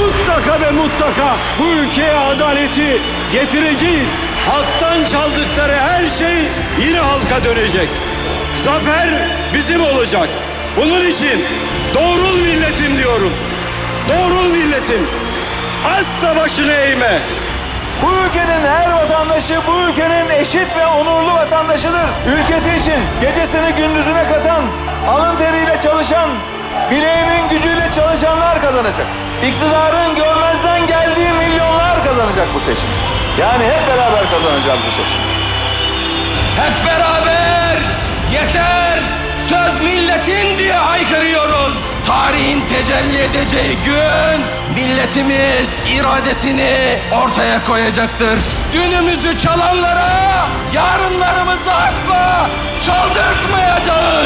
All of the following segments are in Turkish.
mutlaka ve mutlaka bu ülkeye adaleti getireceğiz. Halktan çaldıkları her şey yine halka dönecek. Zafer bizim olacak. Bunun için doğrul milletim diyorum. Doğrul milletim. Asla başını eğme. Bu ülkenin her vatandaşı bu ülkenin eşit ve onurlu vatandaşıdır. Ülkesi için gecesini gündüzüne katan, alın teriyle çalışan, çalışanlar kazanacak. İktidarın görmezden geldiği milyonlar kazanacak bu seçim. Yani hep beraber kazanacağız bu seçim. Hep beraber yeter söz milletin diye haykırıyoruz. Tarihin tecelli edeceği gün milletimiz iradesini ortaya koyacaktır. Dünümüzü çalanlara yarınlarımızı asla çaldırtmayacağız.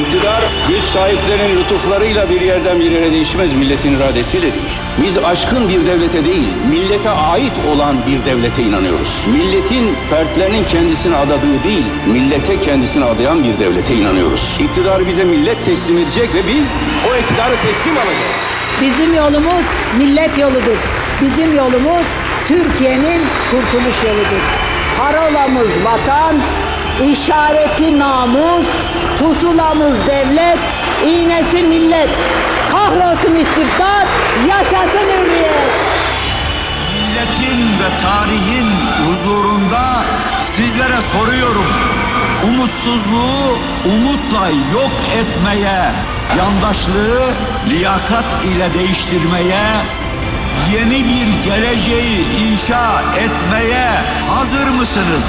İktidar güç sahiplerinin lütuflarıyla bir yerden bir yere değişmez, milletin iradesiyle değişir. Biz aşkın bir devlete değil, millete ait olan bir devlete inanıyoruz. Milletin fertlerinin kendisine adadığı değil, millete kendisine adayan bir devlete inanıyoruz. İktidarı bize millet teslim edecek ve biz o iktidarı teslim alacağız. Bizim yolumuz millet yoludur. Bizim yolumuz Türkiye'nin kurtuluş yoludur. Parolamız vatan, işareti namus, pusulamız devlet, iğnesi millet. Kahrolsun istibdat, yaşasın hürriyet. milletin ve tarihin huzurunda sizlere soruyorum. Umutsuzluğu umutla yok etmeye, yandaşlığı liyakat ile değiştirmeye, yeni bir geleceği inşa etmeye hazır mısınız?